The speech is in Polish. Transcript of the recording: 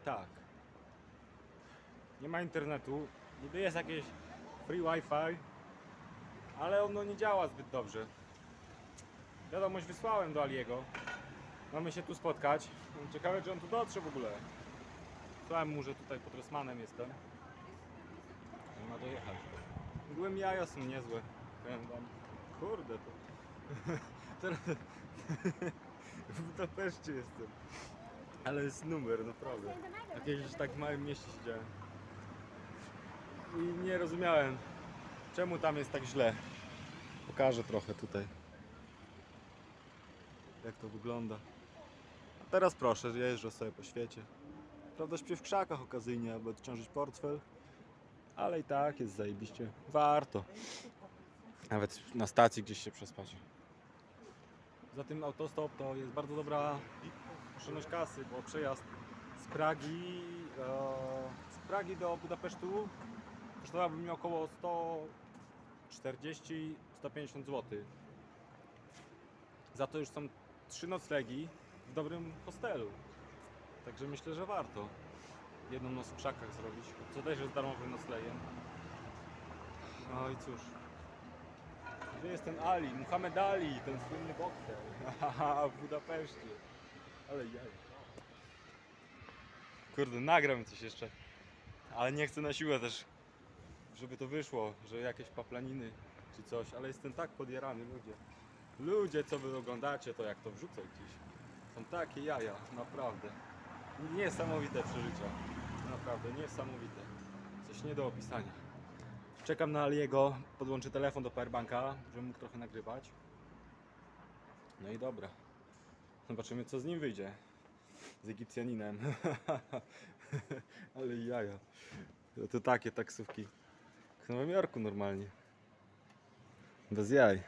i tak. Nie ma internetu. Niby jest jakieś free wifi, ale ono nie działa zbyt dobrze. Wiadomość wysłałem do Aliego. Mamy się tu spotkać. Ciekawe, czy on tu dotrze w ogóle. Słuchałem mu, że tutaj pod Rosmanem jestem. On ma dojechać. Byłem jaja są niezłe. Powiem wam. Kurde to. Teraz w Budapeszcie jestem. Ale jest numer, naprawdę. Jakieś tak w małym mieście siedziałem. I nie rozumiałem, czemu tam jest tak źle. Pokażę trochę tutaj. Jak to wygląda. A teraz proszę, jeżdżę sobie po świecie. Prawda śpię w krzakach okazyjnie, aby odciążyć portfel. Ale i tak jest zajebiście. Warto. Nawet na stacji gdzieś się przespać. Za tym autostop to jest bardzo dobra oszczędność kasy, bo przejazd z Pragi, e, z Pragi do Budapesztu kosztowałby mi około 140-150 zł. Za to już są trzy noclegi w dobrym hostelu. Także myślę, że warto jedną noc w krzakach zrobić, co też jest darmowym noclegiem. No i cóż. Gdzie jest ten Ali? Muhammad Ali, ten słynny bokser. W Budapeszcie. Ale jaj. Kurde, nagram coś jeszcze. Ale nie chcę na siłę też, żeby to wyszło, że jakieś paplaniny czy coś, ale jestem tak podjarany, ludzie. Ludzie, co wy oglądacie, to jak to wrzucę gdzieś. Są takie jaja, naprawdę. Niesamowite przeżycia. Naprawdę, niesamowite. Coś nie do opisania. Czekam na Aliego, podłączę telefon do powerbanka, żebym mógł trochę nagrywać. No i dobra. Zobaczymy co z nim wyjdzie. Z Egipcjaninem. Ale jaja. To, takie taksówki. W Nowym Jorku normalnie. Bez jaj.